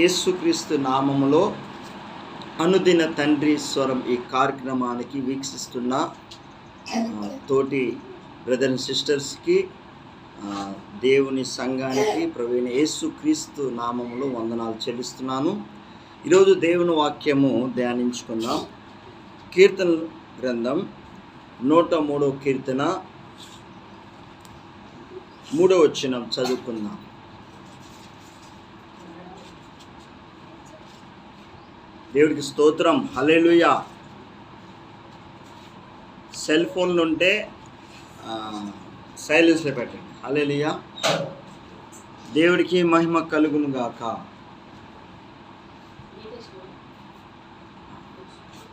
యేసుక్రీస్తు నామములో అనుదిన తండ్రి స్వరం ఈ కార్యక్రమానికి వీక్షిస్తున్న తోటి బ్రదర్ అండ్ సిస్టర్స్కి దేవుని సంఘానికి ప్రవీణ యేసుక్రీస్తు నామములో వందనాలు చెల్లిస్తున్నాను. ఈరోజు దేవుని వాక్యము ధ్యానించుకుందాం. కీర్తన గ్రంథం నూట మూడో కీర్తన మూడో వచ్చిన చదువుకుందాం. దేవుడికి స్తోత్రం. హల్లెలూయా. సెల్ ఫోన్లు ఉంటే సైలెన్స్లో పెట్టండి. హల్లెలూయా. దేవుడికి మహిమ కలుగును గాక.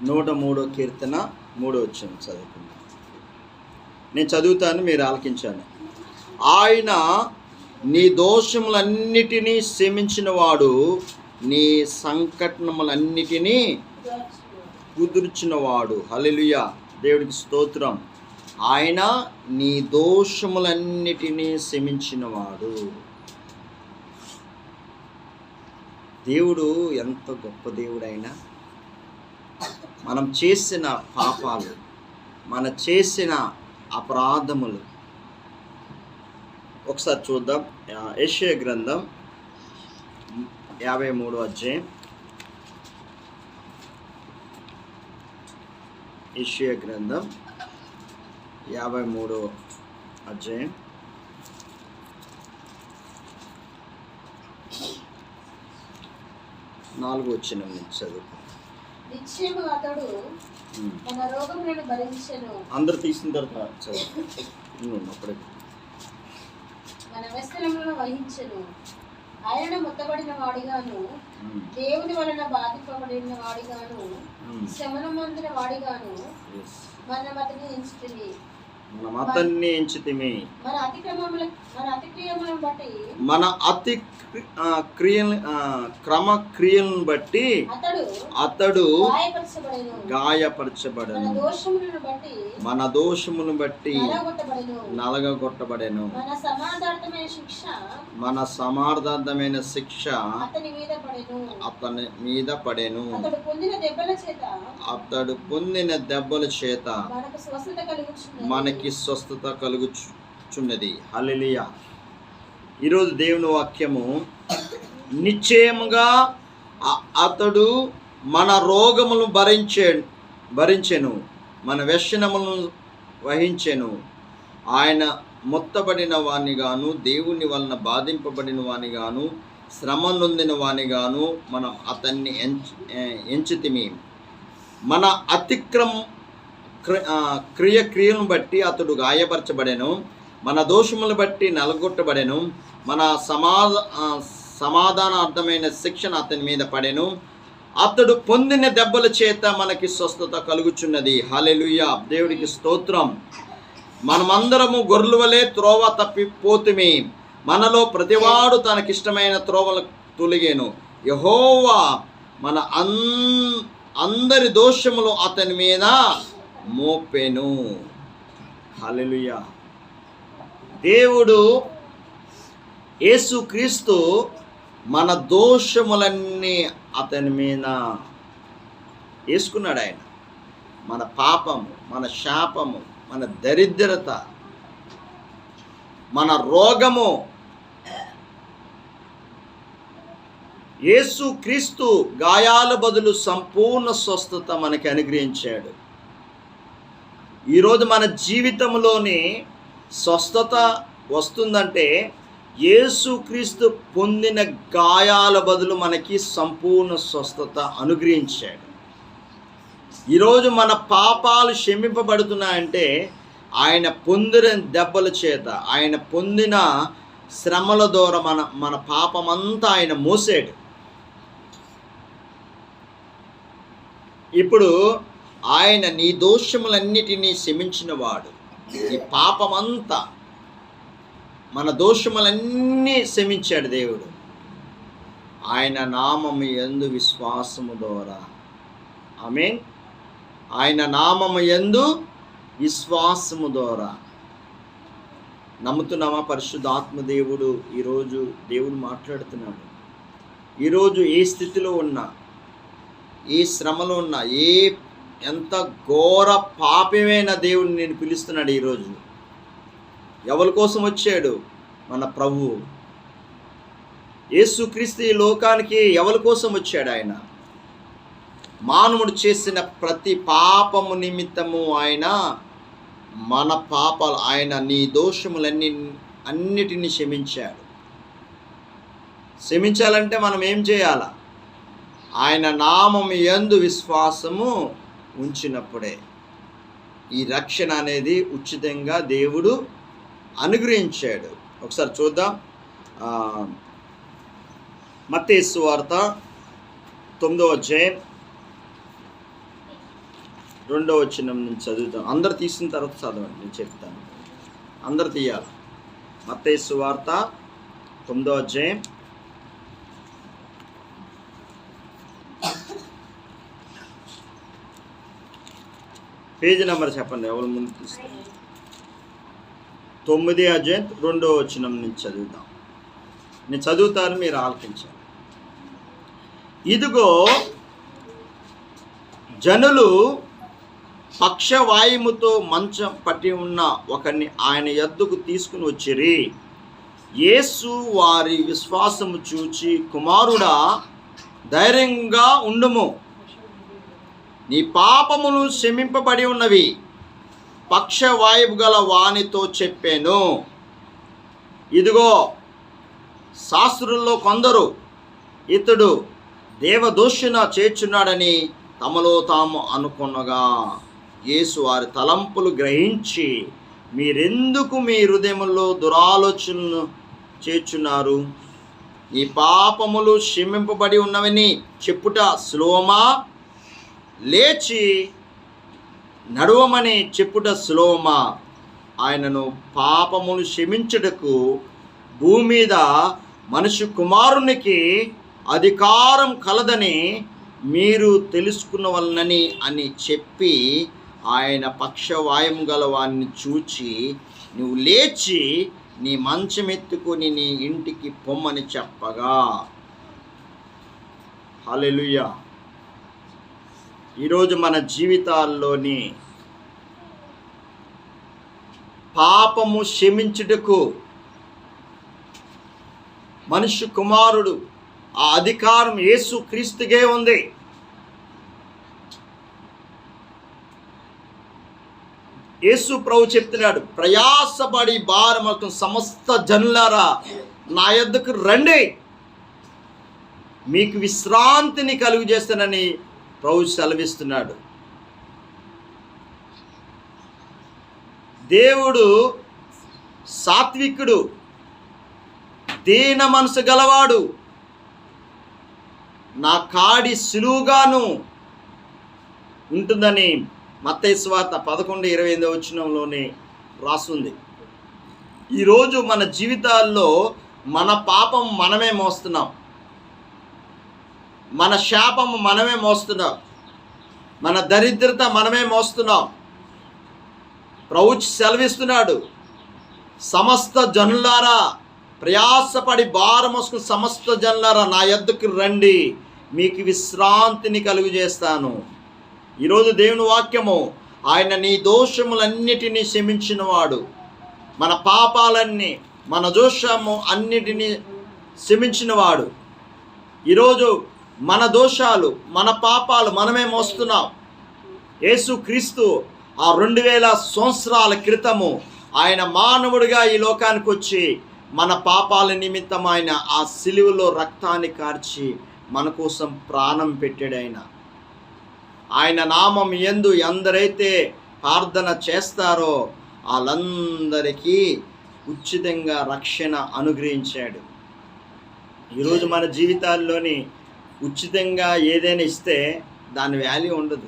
నూట మూడో కీర్తన మూడో వచ్చాను చదువుకుందాం. నేను చదువుతాను మీరు ఆలకించాను ఆయన నీ దోషములన్నిటినీ క్షమించిన వాడు నీ సంకటములన్నిటినీ కుదుర్చినవాడు. హలెలుయ దేవుడికి స్తోత్రం. ఆయన నీ దోషములన్నిటినీ శమించినవాడు దేవుడు ఎంత గొప్ప దేవుడైనా మనం చేసిన పాపాలు మన చేసిన అపరాధములు. ఒకసారి చూద్దాం. యెషయా గ్రంథం యాభై మూడు అధ్యాయం యెషయా గ్రంథం యాభై మూడో అధ్యాయం నాలుగు వచ్చిన చదువు నిశ్చయము అతడు ఉమ్. తన రోగములను భరించెను. అందరు తీసిన తర్వాత చదువు. అప్పుడే. మన వ్యసనములను వహించెను. ఆయన ముత్తబడిన వాడిగాను. దేవుని వలన బాధింపబడిన వాడిగాను. ఉమ్. శమనం పొందిన వాడిగాను. మన అతని ఎంచుతుంది మన మతాన్ని ఎంచితిమి మన అతి క్రియ క్రమ క్రియలను బట్టి అతడు గాయపరచబడెను. మన దోషమును బట్టి నలగొట్టబడెను. నలగగొట్టబడెను. మన సమాధార్థమైన శిక్ష మన సమార్థమైన శిక్ష అతని మీద పడెను. అతని మీద పడెను. అతడు పొందిన దెబ్బల చేత అతడు పొందిన దెబ్బల చేత మనకు స్వస్థత మనకి స్వస్థత కలుగుచున్నది. హల్లెలూయా. ఈరోజు దేవుని వాక్యము నిశ్చయముగా అతడు మన రోగములను భరించే భరించెను మన వ్యసనములను వహించెను. ఆయన మొత్తబడిన వానిగాను దేవుని వలన బాధింపబడిన వానిగాను శ్రమ నొందిన వానిగాను మనం అతన్ని ఎంచ ఎంచితిమి. మన అతిక్రమం క్రియ క్రియలను బట్టి అతడు గాయపరచబడెను. మన దోషములను బట్టి నలగొట్టబడెను. మన సమాధ సమాధానార్థమైన శిక్షణ అతని మీద పడెను. అతడు పొందిన దెబ్బల చేత మనకి స్వస్థత కలుగుచున్నది. హలెలుయ దేవుడికి స్తోత్రం. మనమందరము గొర్రెల వలె త్రోవ తప్పిపోతుమి. మనలో ప్రతివాడు తనకిష్టమైన త్రోవలు తొలిగేను. యహోవా మన అన్ అందరి దోషములు అతని మీద మోపెను. హలలుయ దేవుడు యేసుక్రీస్తు మన దోషములన్నీ అతని మీద వేసుకున్నాడు ఆయన మన పాపము మన శాపము మన దరిద్రత మన రోగము. యేసు క్రీస్తు గాయాల బదులు సంపూర్ణ స్వస్థత మనకి అనుగ్రహించాడు. ఈరోజు మన జీవితంలోని స్వస్థత వస్తుందంటే యేసుక్రీస్తు పొందిన గాయాల బదులు మనకి సంపూర్ణ స్వస్థత అనుగ్రహించాడు. ఈరోజు మన పాపాలు క్షమింపబడుతున్నాయంటే ఆయన పొందిన దెబ్బల చేత ఆయన పొందిన శ్రమల ద్వారా మన మన పాపమంతా ఆయన మోసాడు. ఇప్పుడు ఆయన నీ దోషములన్నిటినీ క్షమించినవాడు ఈ పాపమంతా మన దోషములన్నీ క్షమించాడు దేవుడు. ఆయన నామము ఎందు విశ్వాసము ద్వారా. ఆమె ఆయన నామము ఎందు విశ్వాసము ద్వారా. నమ్ముతున్నామా? పరిశుద్ధాత్మ దేవుడు ఈరోజు దేవుడు మాట్లాడుతున్నాడు. ఈరోజు ఏ స్థితిలో ఉన్నా ఏ శ్రమలో ఉన్నా ఏ ఎంత ఘోర పాపమైన దేవుని నేను పిలుస్తున్నాడు ఈరోజు ఎవరి కోసం వచ్చాడు? మన ప్రభువు యేసుక్రీస్తు ఈ లోకానికి ఎవరి కోసం వచ్చాడు ఆయన? మానవుడు చేసిన ప్రతి పాపము నిమిత్తము ఆయన మన పాపాలు ఆయన నీ దోషములన్నీ అన్నిటినీ క్షమించాడు. క్షమించాలంటే మనం ఏం చేయాలా? ఆయన నామం ఎందు విశ్వాసము ఉంచినప్పుడే. ఈ రక్షణ అనేది ఉచితంగా దేవుడు అనుగ్రహించాడు. ఒకసారి చూద్దాం. మత్తేసు వార్త తొమ్మిదో అధ్యాయం రెండవ వచనం నుంచి చదువుతాం అందరు తీసిన తర్వాత చదవండి నేను చెప్తాను. అందరు తీయాలి. మత్తేసు వార్త తొమ్మిదో అధ్యాయం పేజీ నెంబర్ చెప్పండి ఎవరు ముందు తీస్తారు? తొమ్మిది అధ్యాయం రెండో వచనం నుంచి చదువుతాం నేను చదువుతాను మీరు ఆలకించాలి. ఇదిగో జనులు పక్షవాయుముతో మంచం పట్టి ఉన్న ఒకరిని ఆయన ఎద్దుకు తీసుకుని వచ్చిరి. యేసు వారి విశ్వాసము చూచి కుమారుడా ధైర్యంగా ఉండము. నీ పాపములు క్షమింపబడి ఉన్నవి. పక్షవాయువు గల వానితో చెప్పాను. ఇదిగో శాస్త్రుల్లో కొందరు ఇతడు దేవదోషున చేర్చున్నాడని తమలో తాము అనుకున్నగా యేసు వారి తలంపులు గ్రహించి మీరెందుకు మీ హృదయంలో దురాలోచనను చేర్చున్నారు? ఈ పాపములు క్షమింపబడి ఉన్నవని చెప్పుట సులోమా లేచి నడవమని చెప్పుట సులోమా. ఆయనను పాపమును క్షమించుటకు భూమి మీద మనుషు కుమారునికి అధికారం కలదని మీరు తెలుసుకున్న వలనని అని చెప్పి ఆయన పక్షవాయం గల వారిని చూచి నువ్వు లేచి నీ మంచం ఎత్తుకొని నీ ఇంటికి పొమ్మని చెప్పగా. హలెలుయా ఈరోజు మన జీవితాల్లోని పాపము క్షమించుటకు మనుష్య కుమారుడు ఆ అధికారం యేసు క్రీస్తుకే ఉంది. యేసు ప్రభు చెప్తున్నాడు ప్రయాసపడి భారమకు సమస్త జనులారా నా యొద్దకు రండి. మీకు విశ్రాంతిని కలుగు చేస్తానని ప్రభు సెలవిస్తున్నాడు. దేవుడు సాత్వికుడు దీన మనసు గలవాడు నా కాడి సులువుగాను ఉంటుందని మత్తైస్వాత పదకొండు ఇరవై ఎనిమిది వచ్చినంలోనే రాసుంది. ఈరోజు మన జీవితాల్లో మన పాపం మనమే మోస్తున్నాం. మన శాపము మనమే మోస్తున్నాం. మన దరిద్రత మనమే మోస్తున్నాం. ప్రభు సెలవిస్తున్నాడు. సమస్త జనులారా ప్రయాసపడి భారం సమస్త జనులారా నా ఎద్దుకు రండి. మీకు విశ్రాంతిని కలుగు చేస్తాను ఈరోజు దేవుని వాక్యము ఆయన నీ దోషములన్నిటినీ క్షమించినవాడు. మన పాపాలన్నీ మన దోషము అన్నిటినీ క్షమించినవాడు. ఈరోజు మన దోషాలు మన పాపాలు మనమే మోస్తున్నాం. యేసుక్రీస్తు ఆ రెండు వేల సంవత్సరాల క్రితము ఆయన మానవుడిగా ఈ లోకానికి వచ్చి మన పాపాల నిమిత్తం ఆయన ఆ సిలువలో రక్తాన్ని కార్చి మన కోసం ప్రాణం పెట్టాడు ఆయన. ఆయన నామం ఎందు ఎందరైతే ప్రార్థన చేస్తారో వాళ్ళందరికీ ఉచితంగా రక్షణ అనుగ్రహించాడు. ఈరోజు మన జీవితాల్లోని ఉచితంగా ఏదైనా ఇస్తే దాని వాల్యూ ఉండదు.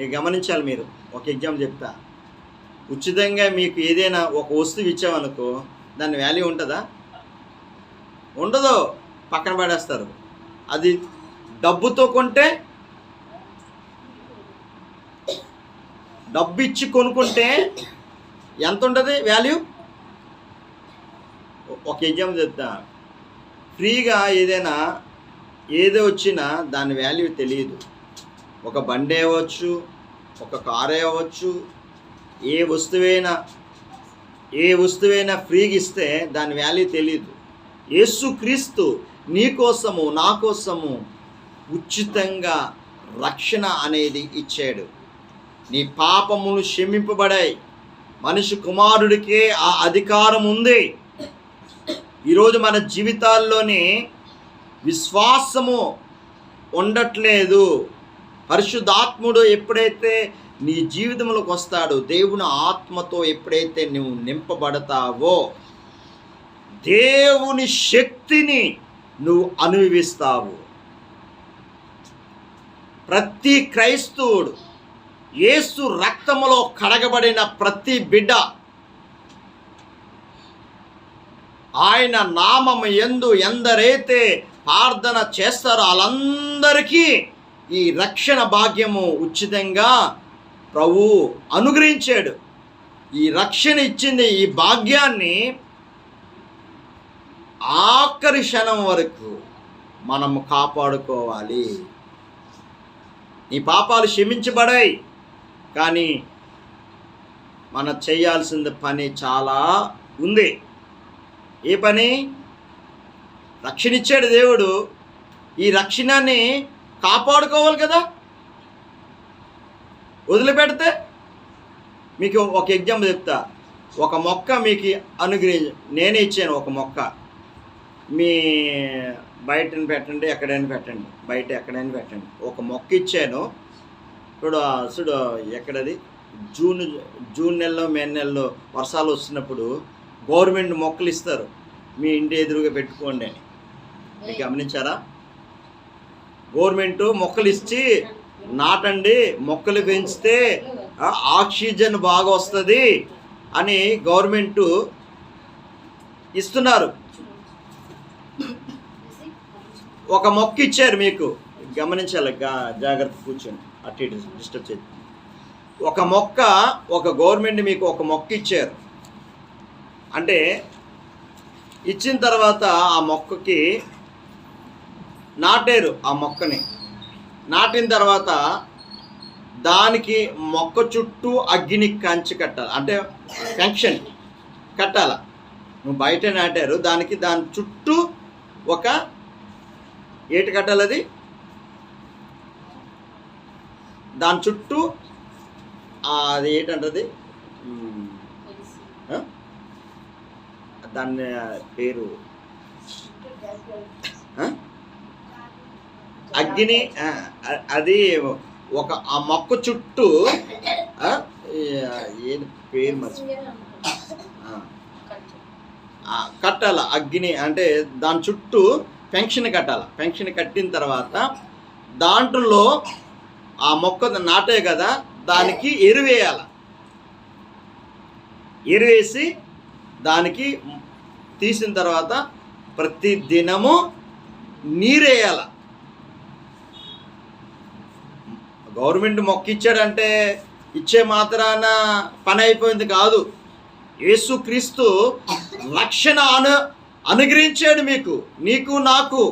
ఇక గమనించాలి మీరు? ఒక ఎగ్జామ్ చెప్తా. ఉచితంగా మీకు ఏదైనా ఒక వస్తువు ఇచ్చామనుకో దాని వాల్యూ ఉంటుందా? ఉండదు. పక్కన పడేస్తారు. అది డబ్బుతో కొంటే డబ్బు ఇచ్చి కొనుక్కుంటే ఎంత ఉంటుంది వాల్యూ ఒక ఎగ్జామ్ చెప్తా. ఫ్రీగా ఏదైనా ఏదో వచ్చినా దాని వాల్యూ తెలియదు. ఒక బండి అవ్వచ్చు ఒక కారే అవ్వచ్చు ఏ వస్తువైనా ఏ వస్తువైనా ఫ్రీగా ఇస్తే దాని వాల్యూ తెలియదు యేసుక్రీస్తు నీ కోసము నా కోసము ఉచితంగా రక్షణ అనేది ఇచ్చాడు. నీ పాపములు క్షమింపబడాయి. మనిషి కుమారుడికే ఆ అధికారం ఉంది. ఈరోజు మన జీవితాల్లోనే విశ్వాసము ఉండట్లేదు. పరిశుద్ధాత్ముడు ఎప్పుడైతే నీ జీవితంలోకి వస్తాడో దేవుని ఆత్మతో ఎప్పుడైతే నువ్వు నింపబడతావో దేవుని శక్తిని నువ్వు అనుభవిస్తావు. ప్రతి క్రైస్తవుడు యేసు రక్తములో కడగబడిన ప్రతి బిడ్డ ఆయన నామము ఎందు ఎందరైతే ప్రార్థన చేస్తారో వాళ్ళందరికీ. ఈ రక్షణ భాగ్యము ఉచితంగా ప్రభు అనుగ్రహించాడు. ఈ రక్షణ ఇచ్చింది ఈ భాగ్యాన్ని ఆఖరి క్షణం వరకు మనము కాపాడుకోవాలి. నీ పాపాలు క్షమించబడాయి. కానీ మనం చేయాల్సిన పని చాలా ఉంది. ఏ పని? రక్షణ ఇచ్చాడు దేవుడు. ఈ రక్షణని కాపాడుకోవాలి కదా? వదిలిపెడితే మీకు ఒక ఎగ్జాంపుల్ చెప్తా. ఒక మొక్క మీకు అనుగ్రహ నేనే ఇచ్చాను ఒక మొక్క. మీ బయటని పెట్టండి ఎక్కడైనా పెట్టండి. బయట ఎక్కడైనా పెట్టండి. ఒక మొక్క ఇచ్చాను. ఇప్పుడు చూడు ఎక్కడది? జూన్ జూన్ నెలలో మే నెలలో వర్షాలు వస్తున్నప్పుడు గవర్నమెంట్ మొక్కలు ఇస్తారు. మీ ఇంటి ఎదురుగా పెట్టుకోండి అని. మీరు గమనించారా? గవర్నమెంట్ మొక్కలు ఇచ్చి నాటండి మొక్కలు పెంచితే ఆక్సిజన్ బాగా వస్తుంది అని గవర్నమెంట్ ఇస్తున్నారు. ఒక మొక్క ఇచ్చారు మీకు. గమనించాలి జాగ్రత్త కూర్చొని అటు ఇటు డిస్టర్బ్ చేసి ఒక మొక్క ఒక గవర్నమెంట్ మీకు ఒక మొక్క ఇచ్చారు. అంటే ఇచ్చిన తర్వాత ఆ మొక్కకి నాటారు ఆ మొక్కని. నాటిన తర్వాత దానికి మొక్క చుట్టూ అగ్గిని కంచి కట్టాలి. అంటే ఫంక్షన్ కట్టాల. నువ్వు బయట నాటారు దానికి దాని చుట్టూ ఒక ఏటి కట్టాలి అది? దాని చుట్టూ అది ఏంటంటది? దాని పేరు? అగ్ని అగ్గిని అది ఒక ఆ మొక్క చుట్టూ ఆ, ఏది? పేరు మరి కట్టాల అగ్గిని అంటే దాని చుట్టూ పెన్షన్ కట్టాల. పెన్షన్ కట్టిన తర్వాత దాంట్లో ఆ మొక్క నాటే కదా దానికి ఎరువేయాల. ఎరువేసి దానికి తీసిన తర్వాత ప్రతి దినము నీరేయాల. గవర్నమెంట్ మొక్కిచ్చాడంటే ఇచ్చే మాత్రాన పని అయిపోయింది కాదు యేసుక్రీస్తు రక్షణ అను అనుగ్రహించాడు మీకు నీకు నాకు.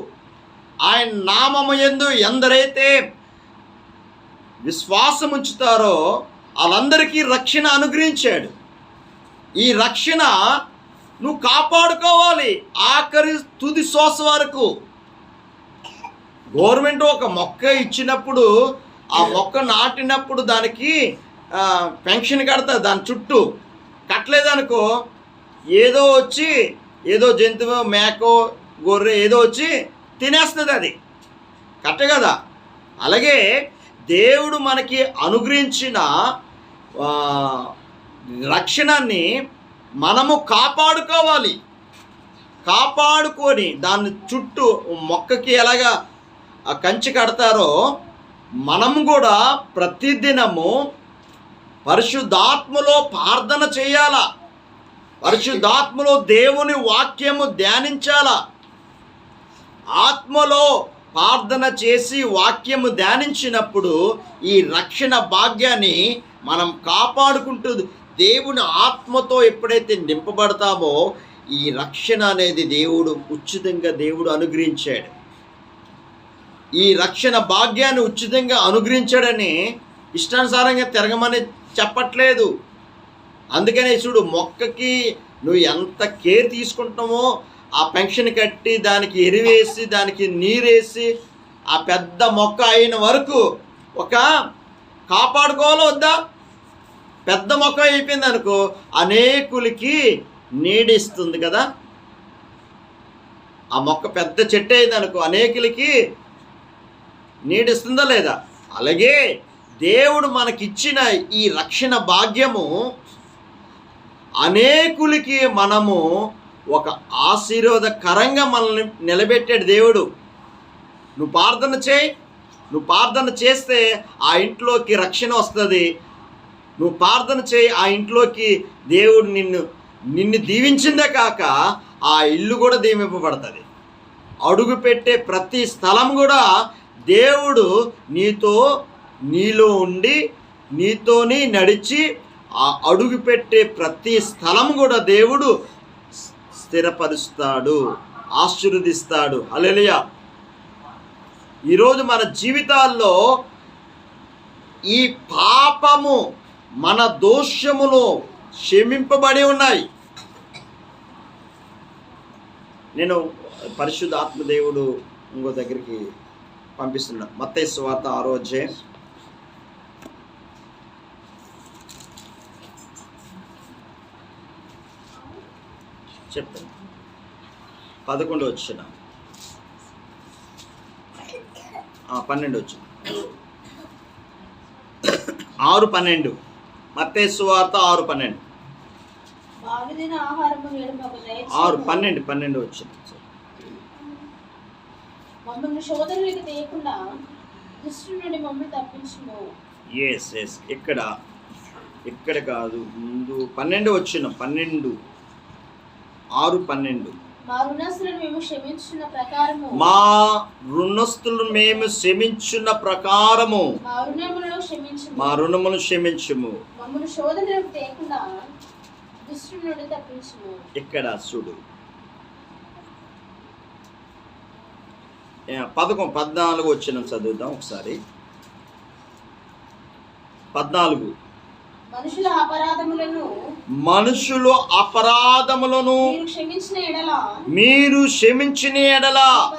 ఆయన నామము ఎందు ఎందరైతే విశ్వాసం ఉంచుతారో వాళ్ళందరికీ రక్షణ అనుగ్రహించాడు. ఈ రక్షణ నువ్వు కాపాడుకోవాలి ఆఖరి తుది శ్వాస వరకు. గవర్నమెంట్ ఒక మొక్క ఇచ్చినప్పుడు ఆ మొక్క నాటినప్పుడు దానికి పెన్షన్ కడతా దాని చుట్టూ. కట్టలేదనుకో ఏదో వచ్చి ఏదో జంతువు మేకో గొర్రె ఏదో వచ్చి తినేస్తుంది అది. కట్ట కదా? అలాగే దేవుడు మనకి అనుగ్రహించిన రక్షణాన్ని మనము కాపాడుకోవాలి. కాపాడుకొని దాని చుట్టూ మొక్కకి ఎలాగా ఆ కంచి కడతారో మనం కూడా ప్రతిదినము పరిశుద్ధాత్మలో ప్రార్థన చేయాలా? పరిశుద్ధాత్మలో దేవుని వాక్యము ధ్యానించాలా? ఆత్మలో ప్రార్థన చేసి వాక్యము ధ్యానించినప్పుడు ఈ రక్షణ భాగ్యాన్ని మనం కాపాడుకుంటూ దేవుని ఆత్మతో ఎప్పుడైతే నింపబడతామో ఈ రక్షణ అనేది దేవుడు ఉచితంగా దేవుడు అనుగ్రహించాడు. ఈ రక్షణ భాగ్యాన్ని ఉచితంగా అనుగ్రహించాడని ఇష్టానుసారంగా తిరగమని చెప్పట్లేదు. అందుకనే చూడు మొక్కకి నువ్వు ఎంత కేర్ తీసుకుంటామో ఆ పెన్షన్ కట్టి దానికి ఎరివేసి దానికి నీరేసి ఆ పెద్ద మొక్క అయిన వరకు ఒక కాపాడుకోవాలో వద్దా? పెద్ద మొక్క అయిపోయింది అనుకో అనేకులకి నీడిస్తుంది కదా. ఆ మొక్క పెద్ద చెట్టు అయింది అనుకో అనేకులకి నీడిస్తుందా లేదా? అలాగే దేవుడు మనకిచ్చిన ఈ రక్షణ భాగ్యము అనేకులకి మనము ఒక ఆశీర్వాదకరంగా మనల్ని నిలబెట్టాడు దేవుడు. నువ్వు ప్రార్థన చేయి. నువ్వు ప్రార్థన చేస్తే ఆ ఇంట్లోకి రక్షణ వస్తుంది. నువ్వు ప్రార్థన చేయి ఆ ఇంట్లోకి దేవుడు నిన్ను నిన్ను దీవించిందే కాక ఆ ఇల్లు కూడా దీవింపబడుతుంది. అడుగు పెట్టే ప్రతి స్థలం కూడా దేవుడు నీతో నీలో ఉండి నీతోని నడిచి ఆ అడుగు పెట్టే ప్రతి స్థలం కూడా దేవుడు స్థిరపరుస్తాడు ఆశీర్వదిస్తాడు. అలెలియ ఈరోజు మన జీవితాల్లో ఈ పాపము మన దోషములు క్షమింపబడి ఉన్నాయి. నేను పరిశుద్ధ ఆత్మదేవుడు ఇంకో దగ్గరికి పంపిస్తున్నా మత్తయి స్వాత ఆరో అధ్యాయం. చెప్పండి. పదకొండు వచ్చిన. పన్నెండు వచ్చిన. ఆరు పన్నెండు. మత్తయి సువార్త ఆరు పన్నెండు. ఆరు పన్నెండు పన్నెండు వచ్చింది మమ్మల్ని శోధనలకు తీయకుండా దుష్టు నుండి మమ్మల్ని ఎస్ ఎస్ ఇక్కడ ఇక్కడ కాదు. ముందు పన్నెండు వచ్చిన. పన్నెండు. ఆరు పన్నెండు. మా రుణస్తులను మేము క్షమించున్న ప్రకారము. మా రుణస్తులు మేము క్షమించున్న ప్రకారము. మా రుణములను క్షమించు మా రుణమును క్షమించుము. మమ్మల్ని శోధనలకు తీయకుండా దుష్టు నుండి తప్పించుము. ఇక్కడ చూడు. పదకొండు పద్నాలుగు వచ్చిన చదువుదాం ఒకసారి. పద్నాలుగు. మనుషుల అపరాధములను మనుషులు అపరాధములను మీరు క్షమించిన ఎడల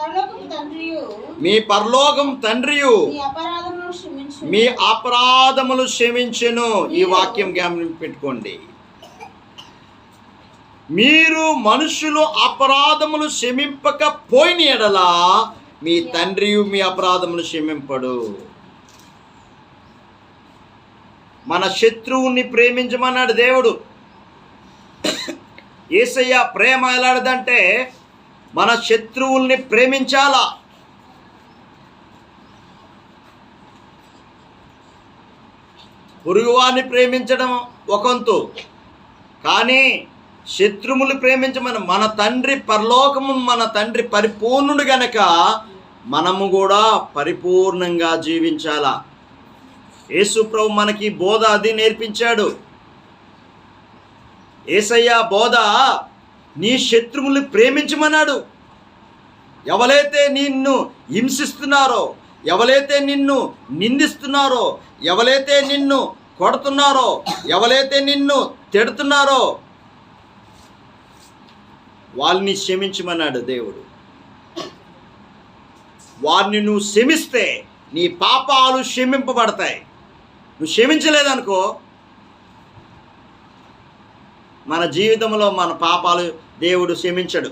మీ పరలోకం తండ్రియు మీ అపరాధములు క్షమించెను. ఈ వాక్యం జ్ఞాపకం పెట్టుకోండి. మీరు మనుషులు అపరాధములు క్షమింపకపోయిన ఎడల మీ తండ్రి మీ అపరాధములు క్షమింపడు. మన శత్రువుని ప్రేమించమన్నాడు దేవుడు. ఏసయ్య ప్రేమ ఎలాంటిదంటే మన శత్రువుల్ని ప్రేమించాలా? పొరుగువారిని ప్రేమించడం ఒకంతు. కానీ శత్రువులు ప్రేమించమని మన తండ్రి పరలోకము మన తండ్రి పరిపూర్ణుడు గనక మనము కూడా పరిపూర్ణంగా జీవించాలా? యేసుప్రభు మనకి బోధ అది నేర్పించాడు. ఏసయ్య బోధ నీ శత్రువుల్ని ప్రేమించమన్నాడు. ఎవరైతే నిన్ను హింసిస్తున్నారో ఎవరైతే నిన్ను నిందిస్తున్నారో ఎవరైతే నిన్ను కొడుతున్నారో ఎవరైతే నిన్ను తిడుతున్నారో వాళ్ళని క్షమించమన్నాడు దేవుడు. వారిని నువ్వు క్షమిస్తే నీ పాపాలు క్షమింపబడతాయి. నువ్వు క్షమించలేదనుకో. మన జీవితంలో మన పాపాలు దేవుడు క్షమించడు.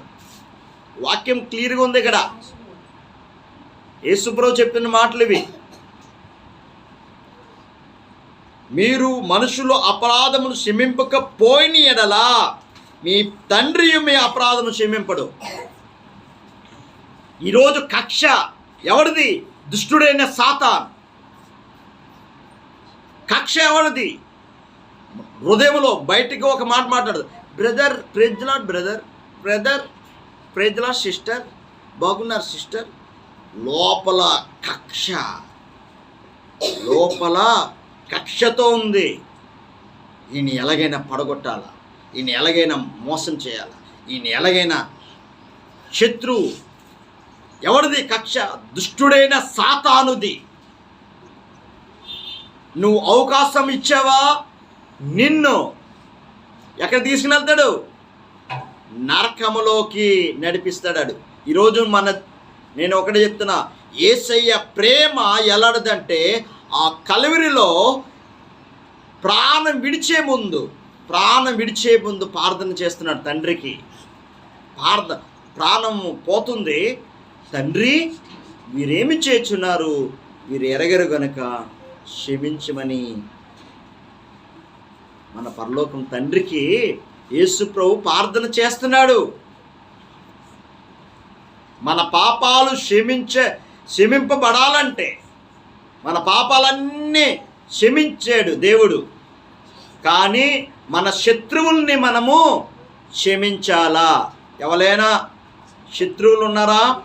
వాక్యం క్లియర్గా ఉంది ఇక్కడ. యేసుప్రభు చెప్పిన మాటలు ఇవి. మీరు మనుషులు అపరాధములు క్షమింపకపోయిన ఎడలా మీ తండ్రి మీ అపరాధము క్షమింపడు. ఈరోజు కక్ష ఎవరిది దుష్టుడైన సాతాన్. కక్ష ఎవరిది హృదయంలో బయటికి ఒక మాట మాట్లాడదు బ్రదర్ ప్రెజ్లాడ్ బ్రదర్ బ్రదర్ ప్రెజ్లాడ్ సిస్టర్ బాగున్నారు సిస్టర్. లోపల కక్ష. లోపల కక్షతో ఉంది. ఈయన ఎలాగైనా పడగొట్టాలా? ఈయన ఎలాగైనా మోసం చేయాలా. ఈయన ఎలాగైనా శత్రువు ఎవరిది కక్ష? దుష్టుడైన సాతానుది. నువ్వు అవకాశం ఇచ్చావా? నిన్ను. ఎక్కడ తీసుకుని వెళ్తాడు నరకములోకి నడిపిస్తాడు ఈరోజు మన నేను ఒకటే చెప్తున్నా ఏసయ్య ప్రేమ ఎలాంటిదంటే ఆ కలువిరిలో ప్రాణం విడిచే ముందు ప్రాణం విడిచే ముందు ప్రార్థన చేస్తున్నాడు తండ్రికి. ప్రార్థ ప్రాణం పోతుంది. తండ్రి వీరేమి చేస్తున్నారు? వీరు ఎరగరు గనుక క్షమించమని. మన పరలోకం తండ్రికి యేసు ప్రభు ప్రార్థన చేస్తున్నాడు. మన పాపాలు క్షమించ క్షమింపబడాలంటే మన పాపాలన్నీ క్షమించాడు దేవుడు. కానీ మన శత్రువుల్ని మనము క్షమించాలా? ఎవరైనా శత్రువులు ఉన్నారా?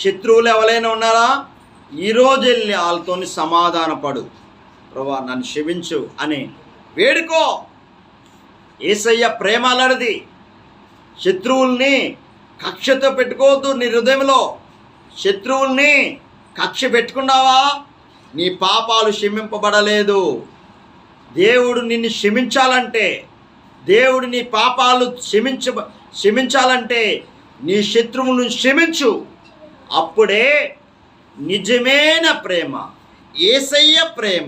శత్రువులు ఎవరైనా ఉన్నారా? ఈరోజు వెళ్ళి వాళ్ళతోని సమాధానపడు. ప్రభా నన్ను క్షమించు అని వేడుకో. ఏసయ్య ప్రేమ శత్రువుల్ని కక్షతో పెట్టుకోవద్దు నీ హృదయంలో. శత్రువుల్ని కక్ష పెట్టుకున్నావా? నీ పాపాలు క్షమింపబడలేదు. దేవుడు నిన్ను క్షమించాలంటే దేవుడు నీ పాపాలు క్షమించ క్షమించాలంటే నీ శత్రువులను క్షమించు. అప్పుడే నిజమైన ప్రేమ ఏసయ్య ప్రేమ.